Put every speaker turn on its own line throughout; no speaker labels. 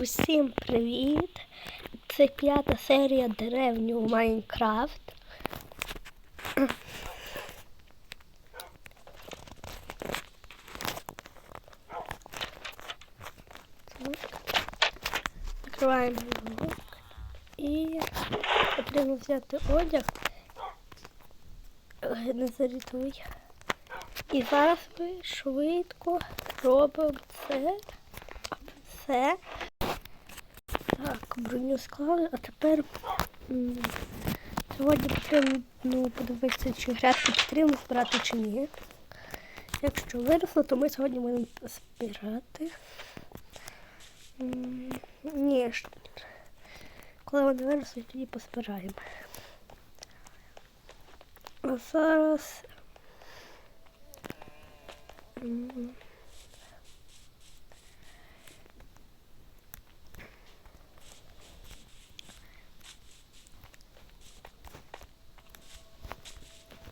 Усім привіт! Це п'ята серія деревню Майнкрафт. Відкриваємо лук і потрібно взяти одяг. Е, Не зарятуй. І зараз ми швидко робимо це. Все. Броню склали, а тепер сьогодні потрібно ну, подивитися, чи грядки потрібно збирати чи ні. Якщо виросло, то ми сьогодні будемо збирати. Ні, коли вони виросли, тоді позбираємо. А зараз.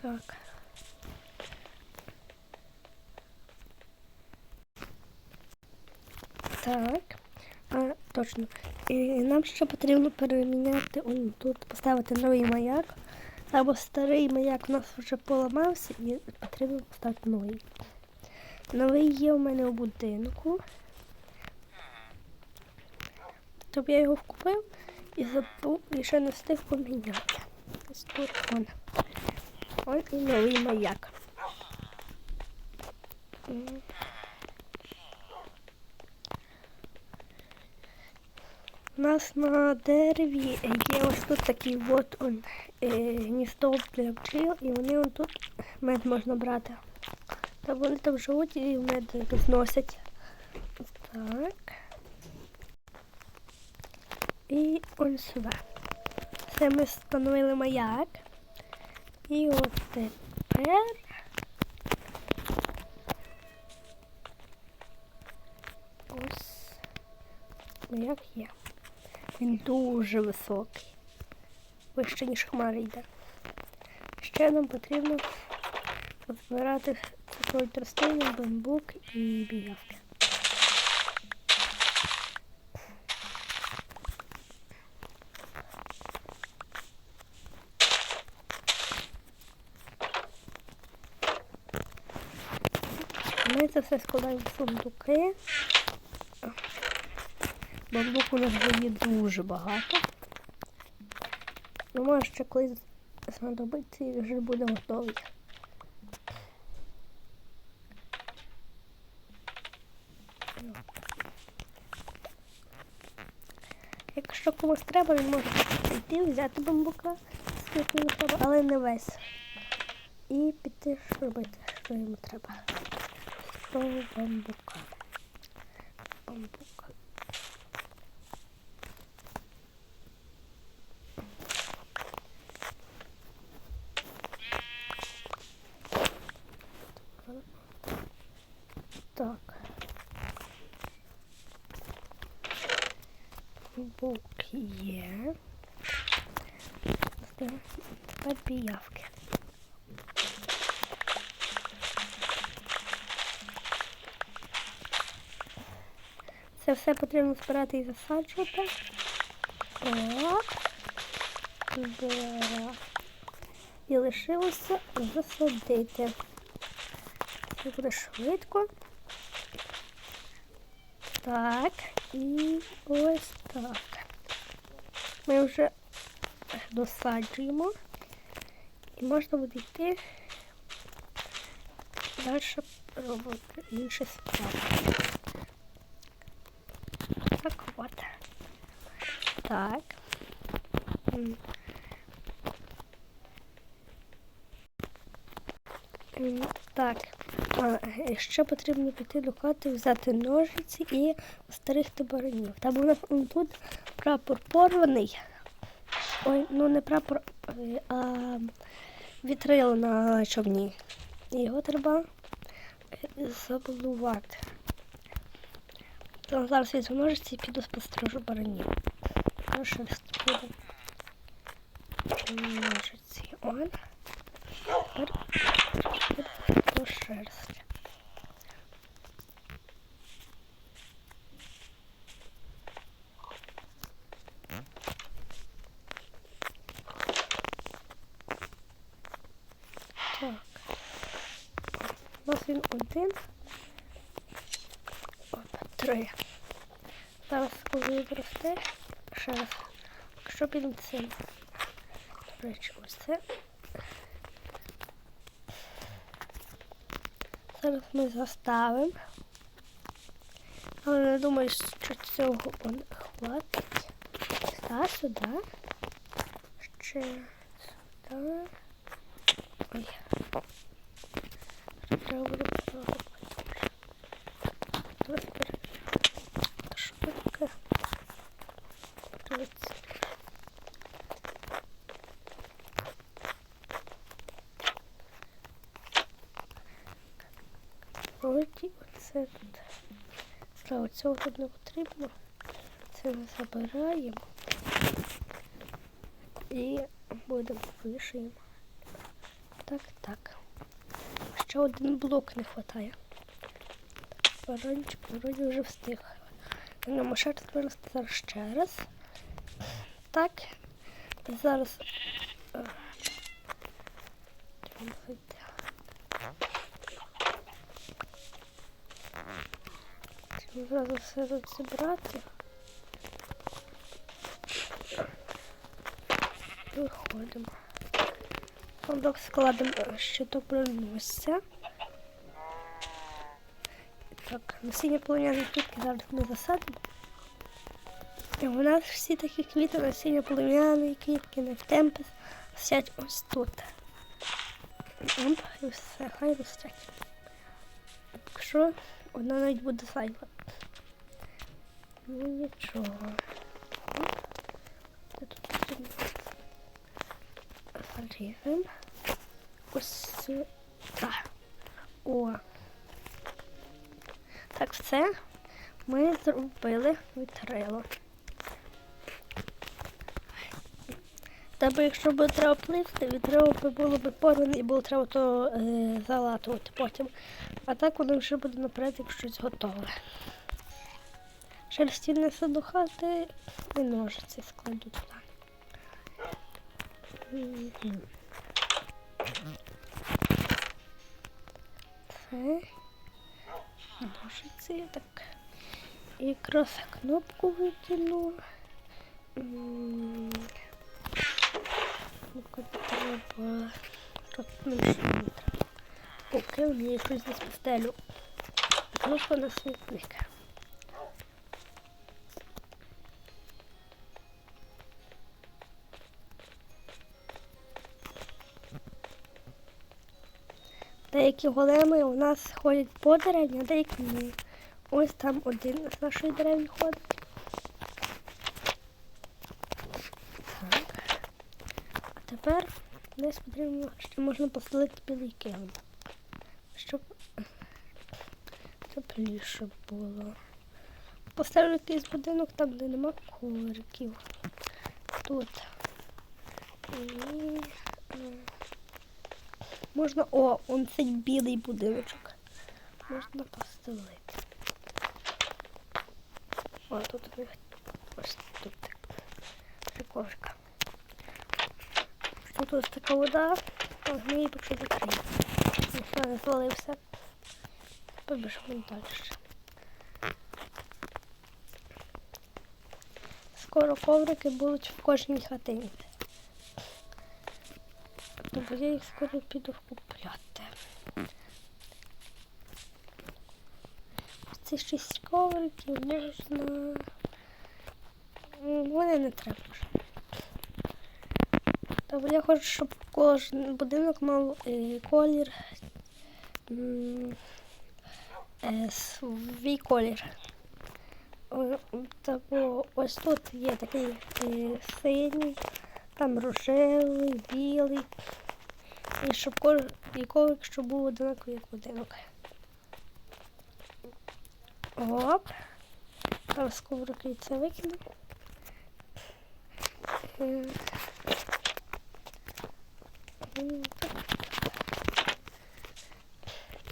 Так. Так. А, точно. І нам ще потрібно переміняти он тут, поставити новий маяк. Або старий маяк у нас вже поламався і потрібно поставити новий. Новий є у мене у будинку. Тобто я його вкупив і забув і ще не встиг поміняти. Ось тут он. Ось і новий маяк. У нас на дереві є ось тут такий от он, е, гніздо для бджіл, і вони он тут мед можна брати. Та вони там живуть і мед розносять. Так. І он сюди. Це ми встановили маяк. І от тепер. Ось маяк є. Він дуже високий. Вище, ніж хмари йде. Ще нам потрібно збирати тростини, бамбук і біявки. Ми це все складаємо в сундуки. Бамбук у нас вже є дуже багато. Ну, може ще колись знадобиться і вже буде готовий. Якщо комусь треба, він може піти, взяти бамбука, скільки йому але не весь. І піти робити, що йому треба. Сто бамбука. Бамбука. Так. Бук є. Тепер піявки. Це все потрібно збирати і засаджувати. Так. Збирати. І лишилося засадити. Це буде швидко. Так, і ось так. Ми вже досаджуємо. І можна буде йти далі робити інші справи. Так от. Так. Так. А, ще потрібно піти до хати, взяти ножиці і старих баранів. Там у нас тут прапор порваний. Ой, ну не прапор, е, а вітрило на човні. Його треба е, забудувати. Зараз візьму ножиці і піду спостережу баранів там щось буде. Ножиці. Он. Тепер по шерсті. Так. У нас він один. От, три. Зараз коли відросте ще раз. Що під цим? До це. Зараз ми заставимо. Але не думаю, що цього он хватить. Та сюди. Ще сюди. Ой. Треба буде. Що таке? Дивіться. Вроді оце тут. Справа цього тут не потрібно. Це ми забираємо. І будемо вишиємо. Так, так. Ще один блок не вистачає. Баранчик вроді вже встиг. На вирости зараз ще раз. Так. Зараз. е, зразу все тут зібрати. Виходимо. Фондок складемо е, щиток броносця. Так, насіння полум'яної квітки зараз ми засадимо. І у нас всі такі квіти, насіння полум'яної квітки, нефтемпес, сядь ось тут. Оп, і все, хай ростять. Якщо одна навіть буде зайва. Ну нічого. Оп. Тут? Заріжемо. Ось сюди. О. Так, все. Ми зробили вітрило. Тебе, якщо б треба пливти, вітрило б було б порване і було треба то е, залатувати потім. А так воно вже буде наперед, як щось готове. Шерсті до хати і ножиці складу туди. Це ножиці, так. І якраз кнопку викину. Ну-ка, треба. Тут ну, що мені треба. Поки мені щось десь постелю. Кнопка на світник. Деякі големи у нас ходять по деревні, а деякі ні. Ось там один з нашої деревні ходить. Так. А тепер десь потрібно ще можна постелити білий килим. Щоб тепліше було. Поставлю якийсь будинок там, де нема ковриків. Тут. І... Можна, о, он цей білий будиночок. Можна постелити. О, тут ось тут. Приколька. Тут ось така вода, а гниє почти закриє. Ніхто не звалився. Побіжимо далі. Скоро коврики будуть в кожній хатині. Тобто я їх скоро піду купляти. Ці шість ковриків можна. Вони не треба Тобто я хочу, щоб кожен будинок мав е, колір. е, свій колір. Тобто ось тут є такий е, синій, там рожевий, білий. І щоб коврик, щоб був одинаковий як будинок. Оп. Зараз коврики це викину.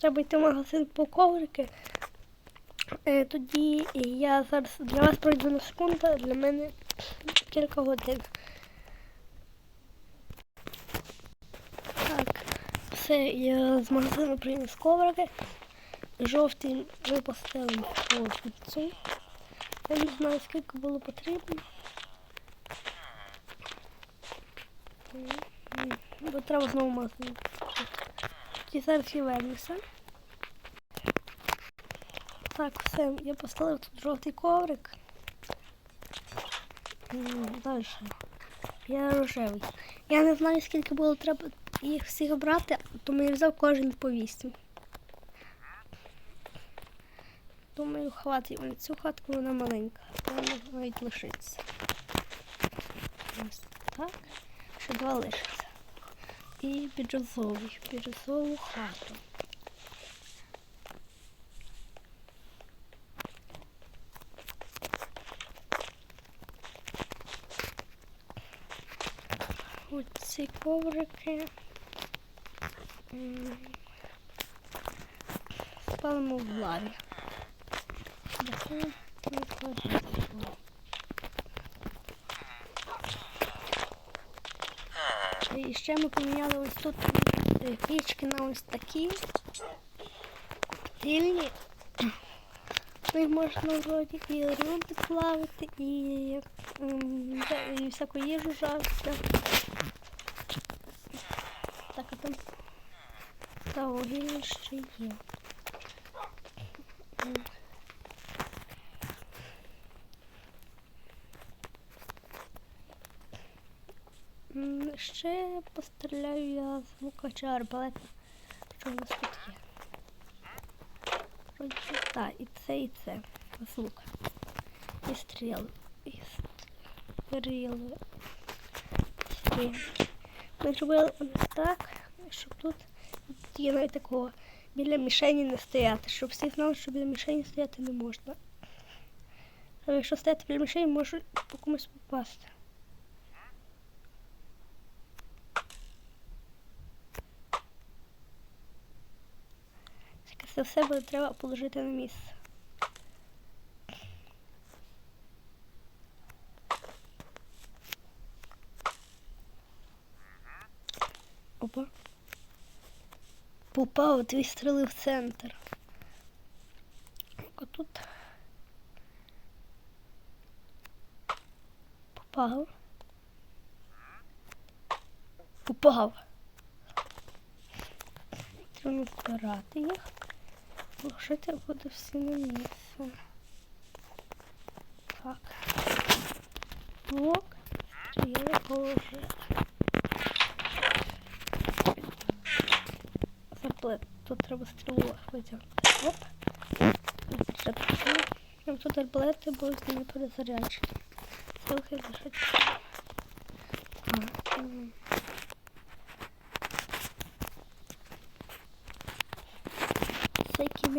Треба йти в магазин по коврики. Е, тоді я зараз для вас пройду на секунду, для мене кілька годин. Так, все я з магазину приніс коврики. Жовтий ми поставили в. Я не знаю, скільки було потрібно. М, Бо треба знову магазин. І зараз. Так, все, я поставив тут жовтий коврик. Далі. Я рожевий. Я не знаю, скільки було треба їх всіх брати, тому я взяв кожен по вісім. Думаю, хватить мені цю хатку, вона маленька. Вона навіть лишиться. Ось так. Ще два лишиться. І бірюзовий, бірюзову хату. Оці коврики. Спалимо в лаві. Таке не І ще ми поміняли ось тут річки на ось такі. Дільні. В них можна вроді і рибу плавити, і, і, і всяку їжу жарити. Так, а там та вугілля ще є. Ще постріляю я з лука чи арбалета. Що в нас тут є? Так, і це, і це. З лука. І стріли. І стріли. Стріли. Ми зробили ось так, щоб тут є навіть такого біля мішені не стояти, щоб всі знали, що біля мішені стояти не можна. А якщо стояти біля мішені, можуть по комусь попасти. Це все буде треба положити на місце. Опа. Попав дві стріли в центр. А тут попав. Попав. Треба збирати їх. Лошити буде всі на місце. Так. Блок. Я його вже заплет. Тут треба стрілу витягнути. Оп. Нам тут арбалети були з ними перезаряджені. Трохи лишать.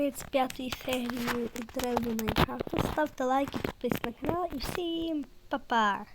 35 серії інтерв'ю Майнкрафту. Ставте лайки, підписуйтесь на канал і всім па-па!